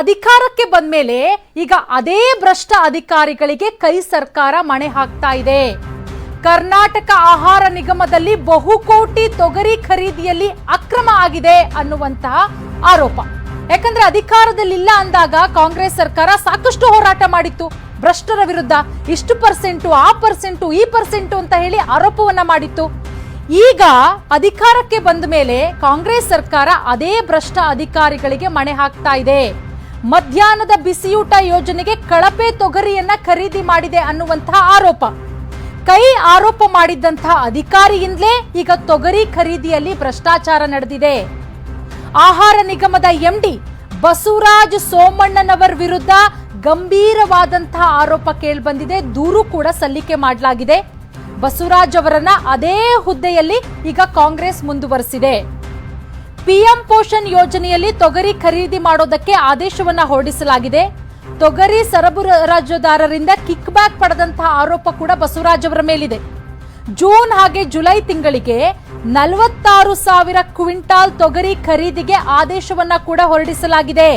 ಅಧಿಕಾರಕ್ಕೆ ಬಂದ ಮೇಲೆ ಈಗ ಅದೇ ಭ್ರಷ್ಟ ಅಧಿಕಾರಿಗಳಿಗೆ ಕೈ ಸರ್ಕಾರ ಮಣೆ ಹಾಕ್ತಾ ಇದೆ. ಕರ್ನಾಟಕ ಆಹಾರ ನಿಗಮದಲ್ಲಿ ಬಹುಕೋಟಿ ತೊಗರಿ ಖರೀದಿಯಲ್ಲಿ ಅಕ್ರಮ ಆಗಿದೆ ಅನ್ನುವಂತಹ ಆರೋಪ. ಯಾಕಂದ್ರೆ ಅಧಿಕಾರದಲ್ಲಿಲ್ಲ ಅಂದಾಗ ಕಾಂಗ್ರೆಸ್ ಸರ್ಕಾರ ಸಾಕಷ್ಟು ಹೋರಾಟ ಮಾಡಿತ್ತು. ಭ್ರಷ್ಟರ ವಿರುದ್ಧ ಇಷ್ಟು ಪರ್ಸೆಂಟು, ಆ ಪರ್ಸೆಂಟು, ಈ ಪರ್ಸೆಂಟು ಅಂತ ಹೇಳಿ ಆರೋಪವನ್ನ ಮಾಡಿತ್ತು. ಈಗ ಅಧಿಕಾರಕ್ಕೆ ಬಂದ ಮೇಲೆ ಕಾಂಗ್ರೆಸ್ ಸರ್ಕಾರ ಅದೇ ಭ್ರಷ್ಟ ಅಧಿಕಾರಿಗಳಿಗೆ ಮಣೆ ಹಾಕ್ತಾ ಇದೆ. ಮಧ್ಯಾಹ್ನದ ಬಿಸಿಯೂಟ ಯೋಜನೆಗೆ ಕಳಪೆ ತೊಗರಿಯನ್ನ ಖರೀದಿ ಮಾಡಿದೆ ಅನ್ನುವಂತಹ ಆರೋಪ. ಕೈ ಆರೋಪ ಮಾಡಿದ್ದಂತಹ ಅಧಿಕಾರಿಯಿಂದಲೇ ಈಗ ತೊಗರಿ ಖರೀದಿಯಲ್ಲಿ ಭ್ರಷ್ಟಾಚಾರ ನಡೆದಿದೆ. ಆಹಾರ ನಿಗಮದ ಎಂಡಿ ಬಸವರಾಜ್ ಸೋಮಣ್ಣನವರ್ ವಿರುದ್ಧ ಗಂಭೀರವಾದಂತಹ ಆರೋಪ ಕೇಳಿಬಂದಿದೆ. ದೂರು ಕೂಡ ಸಲ್ಲಿಕೆ ಮಾಡಲಾಗಿದೆ. ಬಸವರಾಜ್ ಅವರನ್ನ ಅದೇ ಹುದ್ದೆಯಲ್ಲಿ ಈಗ ಕಾಂಗ್ರೆಸ್ ಮುಂದುವರೆಸಿದೆ. ಪಿಎಂ ಪೋಷಣ್ ಯೋಜನೆಯಲ್ಲಿ ತೊಗರಿ ಖರೀದಿ ಮಾಡೋದಕ್ಕೆ ಆದೇಶವನ್ನ ಹೊರಡಿಸಲಾಗಿದೆ. ತೊಗರಿ ಸರಬರಾಜುದಾರರಿಂದ ಕಿಕ್ ಬ್ಯಾಕ್ ಪಡೆದಂತಹ ಆರೋಪ ಕೂಡ ಬಸವರಾಜ್ ಅವರ ಮೇಲಿದೆ. ಜೂನ್ ಹಾಗೆ ಜುಲೈ ತಿಂಗಳಿಗೆ ನಲವತ್ತಾರು ಸಾವಿರ ಕ್ವಿಂಟಾಲ್ ತೊಗರಿ ಖರೀದಿಗೆ ಆದೇಶವನ್ನ ಕೂಡ ಹೊರಡಿಸಲಾಗಿದೆ.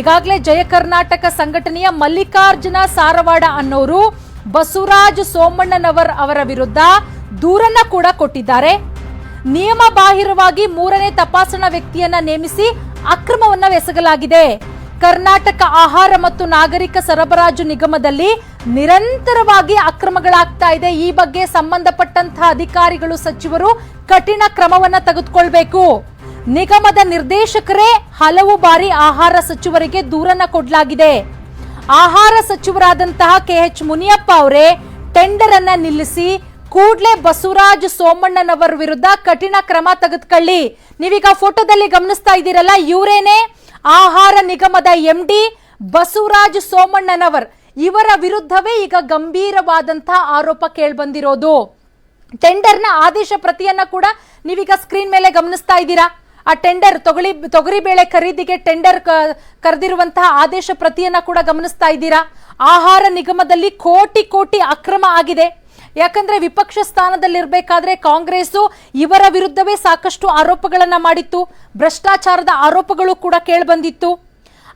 ಈಗಾಗಲೇ ಜಯ ಕರ್ನಾಟಕ ಸಂಘಟನೆಯ ಮಲ್ಲಿಕಾರ್ಜುನ ಸಾರವಾಡ ಅನ್ನೋರು ಬಸವರಾಜ್ ಸೋಮಣ್ಣನವರ್ ಅವರ ವಿರುದ್ಧ ದೂರನ್ನ ಕೂಡ ಕೊಟ್ಟಿದ್ದಾರೆ. ನಿಯಮ ಬಾಹಿರವಾಗಿ ಮೂರನೇ ತಪಾಸಣಾ ವ್ಯಕ್ತಿಯನ್ನ ನೇಮಿಸಿ ಅಕ್ರಮವನ್ನ ಎಸಗಲಾಗಿದೆ. ಕರ್ನಾಟಕ ಆಹಾರ ಮತ್ತು ನಾಗರಿಕ ಸರಬರಾಜು ನಿಗಮದಲ್ಲಿ ನಿರಂತರವಾಗಿ ಅಕ್ರಮಗಳಾಗ್ತಾ ಇದೆ. ಈ ಬಗ್ಗೆ ಸಂಬಂಧಪಟ್ಟಂತಹ ಅಧಿಕಾರಿಗಳು, ಸಚಿವರು ಕಠಿಣ ಕ್ರಮವನ್ನ ತೆಗೆದುಕೊಳ್ಬೇಕು. ನಿಗಮದ ನಿರ್ದೇಶಕರೇ ಹಲವು ಬಾರಿ ಆಹಾರ ಸಚಿವರಿಗೆ ದೂರನ್ನ ಕೊಡಲಾಗಿದೆ. ಆಹಾರ ಸಚಿವರಾದಂತಹ ಕೆಎಚ್ ಮುನಿಯಪ್ಪ ಅವರೇ ಟೆಂಡರ್ ಅನ್ನ ನಿಲ್ಲಿಸಿ ಕೂಡ್ಲೆ ಬಸವರಾಜ್ ಸೋಮಣ್ಣನವರ ವಿರುದ್ಧ ಕಠಿಣ ಕ್ರಮ ತೆಗೆದುಕೊಳ್ಳಿ. ನೀವೀಗ ಫೋಟೋದಲ್ಲಿ ಗಮನಿಸ್ತಾ ಇದ್ದೀರಲ್ಲ, ಇವರೇನೆ ಆಹಾರ ನಿಗಮದ ಎಂಡಿ ಬಸವರಾಜ್ ಸೋಮಣ್ಣನವರ್. ಇವರ ವಿರುದ್ಧವೇ ಈಗ ಗಂಭೀರವಾದಂತಹ ಆರೋಪ ಕೇಳ್ಬಂದಿರೋದು. ಟೆಂಡರ್ನ ಆದೇಶ ಪ್ರತಿಯನ್ನ ಕೂಡ ನೀವೀಗ ಸ್ಕ್ರೀನ್ ಮೇಲೆ ಗಮನಿಸ್ತಾ ಇದ್ದೀರಾ? ಆ ಟೆಂಡರ್ ತೊಗಲಿ ತೊಗರಿ ಬೇಳೆ ಖರೀದಿಗೆ ಟೆಂಡರ್ ಕರೆದಿರುವಂತಹ ಆದೇಶ ಪ್ರತಿಯನ್ನ ಕೂಡ ಗಮನಿಸ್ತಾ ಇದ್ದೀರಾ? ಆಹಾರ ನಿಗಮದಲ್ಲಿ ಕೋಟಿ ಕೋಟಿ ಅಕ್ರಮ ಆಗಿದೆ. ಯಾಕಂದ್ರೆ ವಿಪಕ್ಷ ಸ್ಥಾನದಲ್ಲಿರಬೇಕಾದ್ರೆ ಕಾಂಗ್ರೆಸ್ ಇವರ ವಿರುದ್ಧವೇ ಸಾಕಷ್ಟು ಆರೋಪಗಳನ್ನ ಮಾಡಿತ್ತು. ಭ್ರಷ್ಟಾಚಾರದ ಆರೋಪಗಳು ಕೂಡ ಕೇಳಿಬಂದಿತ್ತು.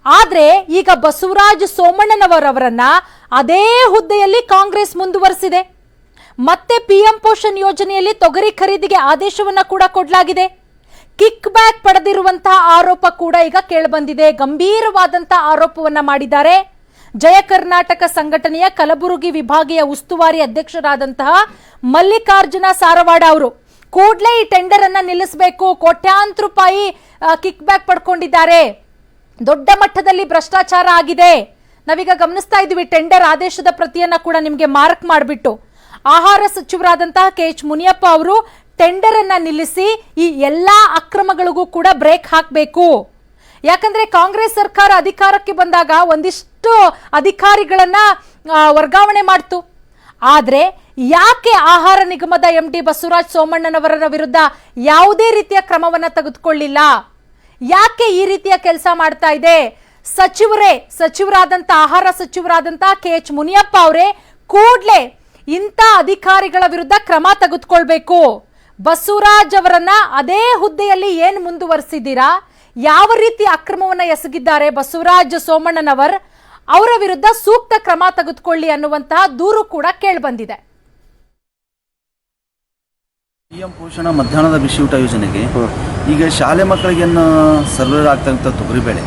ಆದ್ರೆ ಈಗ ಬಸವರಾಜ್ ಸೋಮಣ್ಣನವರವರನ್ನ ಅದೇ ಹುದ್ದೆಯಲ್ಲಿ ಕಾಂಗ್ರೆಸ್ ಮುಂದುವರೆಸಿದೆ. ಮತ್ತೆ ಪಿಎಂ ಪೋಷಣ್ ಯೋಜನೆಯಲ್ಲಿ ತೊಗರಿ ಖರೀದಿಗೆ ಆದೇಶವನ್ನ ಕೂಡ ಕೊಡಲಾಗಿದೆ. ಕಿಕ್ ಬ್ಯಾಕ್ ಪಡೆದಿರುವಂತಹ ಆರೋಪ ಕೂಡ ಈಗ ಕೇಳಿಬಂದಿದೆ. ಗಂಭೀರವಾದಂತಹ ಆರೋಪವನ್ನ ಮಾಡಿದ್ದಾರೆ. ಜಯ ಕರ್ನಾಟಕ ಸಂಘಟನೆಯ ಕಲಬುರಗಿ ವಿಭಾಗೀಯ ಉಸ್ತುವಾರಿ ಅಧ್ಯಕ್ಷರಾದಂತಹ ಮಲ್ಲಿಕಾರ್ಜುನ ಸಾರವಾಡ ಅವರು ಕೂಡಲೇ ಈ ಟೆಂಡರ್ ಅನ್ನ ನಿಲ್ಲಿಸಬೇಕು, ಕೋಟ್ಯಾಂತರ ರೂಪಾಯಿ ಕಿಕ್ ಬ್ಯಾಕ್ ಪಡ್ಕೊಂಡಿದ್ದಾರೆ. ದೊಡ್ಡ ಮಟ್ಟದಲ್ಲಿ ಭ್ರಷ್ಟಾಚಾರ ಆಗಿದೆ. ನಾವೀಗ ಗಮನಿಸ್ತಾ ಇದ್ದೀವಿ ಟೆಂಡರ್ ಆದೇಶದ ಪ್ರತಿಯನ್ನ ಕೂಡ ನಿಮಗೆ ಮಾರ್ಕ್ ಮಾಡಿಬಿಟ್ಟು. ಆಹಾರ ಸಚಿವರಾದಂತಹ ಕೆ ಎಚ್ ಮುನಿಯಪ್ಪ ಅವರು ಟೆಂಡರ್ ಅನ್ನ ನಿಲ್ಲಿಸಿ ಈ ಎಲ್ಲಾ ಅಕ್ರಮಗಳಿಗೂ ಕೂಡ ಬ್ರೇಕ್ ಹಾಕಬೇಕು. ಯಾಕಂದ್ರೆ ಕಾಂಗ್ರೆಸ್ ಸರ್ಕಾರ ಅಧಿಕಾರಕ್ಕೆ ಬಂದಾಗ ಒಂದಿಷ್ಟು ಅಧಿಕಾರಿಗಳನ್ನ ವರ್ಗಾವಣೆ ಮಾಡ್ತು. ಆದ್ರೆ ಯಾಕೆ ಆಹಾರ ನಿಗಮದ ಎಂ ಡಿ ಬಸವರಾಜ್ ಸೋಮಣ್ಣನವರ ವಿರುದ್ಧ ಯಾವುದೇ ರೀತಿಯ ಕ್ರಮವನ್ನ ತೆಗೆದುಕೊಳ್ಳಿಲ್ಲ? ಯಾಕೆ ಈ ರೀತಿಯ ಕೆಲಸ ಮಾಡ್ತಾ ಇದೆ? ಸಚಿವರೇ, ಸಚಿವರಾದಂತ, ಆಹಾರ ಸಚಿವರಾದಂತ ಕೆ ಎಚ್ ಮುನಿಯಪ್ಪ ಅವರೇ, ಕೂಡಲೇ ಇಂಥ ಅಧಿಕಾರಿಗಳ ವಿರುದ್ಧ ಕ್ರಮ ತೆಗೆದುಕೊಳ್ಬೇಕು. ಬಸವರಾಜ್ ಅವರನ್ನ ಅದೇ ಹುದ್ದೆಯಲ್ಲಿ ಏನ್ ಮುಂದುವರಿಸಿದ್ದೀರಾ? ಯಾವ ರೀತಿ ಅಕ್ರಮವನ್ನ ಎಸಗಿದ್ದಾರೆ ಬಸವರಾಜ ಸೋಮಣ್ಣನವರ್ ಅವರ ವಿರುದ್ಧ ಸೂಕ್ತ ಕ್ರಮ ತೆಗೆದುಕೊಳ್ಳಿ ಅನ್ನುವಂತಹ ದೂರು ಕೂಡ ಕೇಳಿಬಂದಿದೆ. ಪಿಎಂ ಪೋಷಣ ಮಧ್ಯಾಹ್ನದ ಬಿಸಿಯೂಟ ಯೋಜನೆಗೆ ಈಗ ಶಾಲೆ ಮಕ್ಕಳಿಗೆ ಸರ್ವರ್ ಆಗ್ತಕ್ಕಂಥ ತೊಗರಿಬೇಳೆ.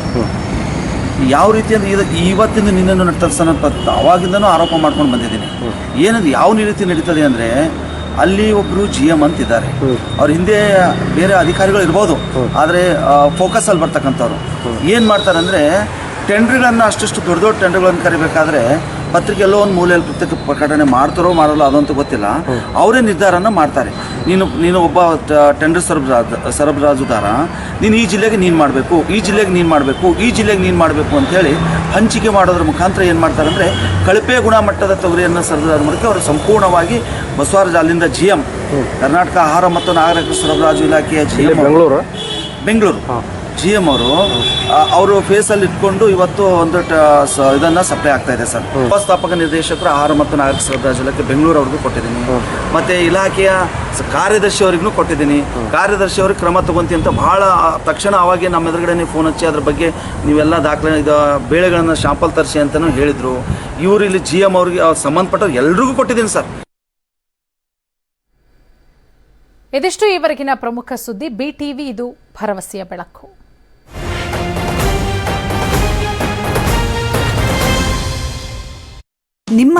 ಯಾವ ರೀತಿ ಅಂದ್ರೆ ಇದು ಇವತ್ತಿಂದ ನಿನ್ನನ್ನು ನಡ್ತರ್ಸನ ಅವಾಗಿಂದನೂ ಆರೋಪ ಮಾಡ್ಕೊಂಡು ಬಂದಿದ್ದೀನಿ. ಏನದು ಯಾವ ರೀತಿ ನಡೀತದೆ ಅಂದರೆ ಅಲ್ಲಿ ಒಬ್ಬರು ಜಿ ಎಂ ಅಂತಿದ್ದಾರೆ. ಅವ್ರ ಹಿಂದೆ ಬೇರೆ ಅಧಿಕಾರಿಗಳು ಇರ್ಬೋದು. ಆದರೆ ಫೋಕಸ್ ಅಲ್ಲಿ ಬರ್ತಕ್ಕಂಥವ್ರು. ಏನು ಮಾಡ್ತಾರೆ ಅಂದರೆ ಟೆಂಡ್ರ್ಗಳನ್ನು ಅಷ್ಟಷ್ಟು ದೊಡ್ಡ ದೊಡ್ಡ ಟೆಂಡರ್ಗಳನ್ನು ಕರಿಬೇಕಾದ್ರೆ ಪತ್ರಿಕೆ ಎಲ್ಲೋ ಒಂದು ಮೂಲೆಯಲ್ಲಿ ಪುಸ್ತಕ ಪ್ರಕಟಣೆ ಮಾಡ್ತಾರೋ ಮಾಡಲ್ಲ ಅದಂತೂ ಗೊತ್ತಿಲ್ಲ. ಅವರೇ ನಿರ್ಧಾರನ ಮಾಡ್ತಾರೆ. ನೀನು ನೀನು ಒಬ್ಬ ಟೆಂಡರ್ ಸರಬರಾಜು ಸರಬರಾಜುದಾರ ನೀನು ಈ ಜಿಲ್ಲೆಗೆ ನೀನು ಮಾಡಬೇಕು ಈ ಜಿಲ್ಲೆಗೆ ನೀನು ಮಾಡಬೇಕು ಈ ಜಿಲ್ಲೆಗೆ ನೀನು ಮಾಡಬೇಕು ಅಂತೇಳಿ ಹಂಚಿಕೆ ಮಾಡೋದ್ರ ಮುಖಾಂತರ ಏನು ಮಾಡ್ತಾರೆ ಅಂದರೆ ಕಳಪೆ ಗುಣಮಟ್ಟದ ತೊಗರಿಯನ್ನು ಸರಬರಾಜು ಮಾಡೋಕ್ಕೆ ಅವರು ಸಂಪೂರ್ಣವಾಗಿ ಬಸವರಾಜ ಅಲ್ಲಿಂದ ಜಿ ಎಂ ಕರ್ನಾಟಕ ಆಹಾರ ಮತ್ತು ನಾಗರಿಕ ಸರಬರಾಜು ಇಲಾಖೆಯ G M Bengaluru? Bengaluru. G M ಅವರು ಅವರು ಫೇಸಲ್ಲಿ ಇಟ್ಕೊಂಡು ಇವತ್ತು ಒಂದು ಟ- ಸ- ಇದನ್ನ ಸಪ್ಲೈ ಆಗ್ತಾ ಇದೆ ಸರ್. ವ್ಯವಸ್ಥಾಪಕ ನಿರ್ದೇಶಕರು ಆಹಾರ ಮತ್ತು ನಾಗರಿಕ ಸರಬರಾಜು ಇಲಾಖೆ ಬೆಂಗಳೂರು ಅವ್ರಿಗೂ ಕೊಟ್ಟಿದ್ದೀನಿ ಮತ್ತೆ ಇಲಾಖೆಯ ಕಾರ್ಯದರ್ಶಿ ಅವರಿಗೂ ಕೊಟ್ಟಿದ್ದೀನಿ. ಕಾರ್ಯದರ್ಶಿ ಅವ್ರಿಗೆ ಕ್ರಮ ತಗೊಂತೀನಿ ಅಂತ ಬಹಳ ತಕ್ಷಣ ಅವಾಗೆ ನಮ್ಮ ಎದುರುಗಡೆ ನೀವು ಫೋನ್ ಹಚ್ಚಿ ಅದ್ರ ಬಗ್ಗೆ ನೀವೆಲ್ಲ ದಾಖಲೆ ಇದು ಬೇಳೆಗಳನ್ನು ಶಾಂಪಲ್ ತರಿಸಿ ಅಂತಲೂ ಹೇಳಿದರು. ಇವರು ಇಲ್ಲಿ ಜಿ ಎಂ ಅವ್ರಿಗೆ ಅವ್ರ್ ಸಂಬಂಧಪಟ್ಟವ್ರು ಎಲ್ರಿಗೂ ಕೊಟ್ಟಿದ್ದೀನಿ ಸರ್. ಇದಿಷ್ಟು ಈವರೆಗಿನ ಪ್ರಮುಖ ಸುದ್ದಿ. ಬಿ ಟಿವಿ ಇದು ಭರವಸೆಯ ಬೆಳಕು. ನಿಮ್ಮ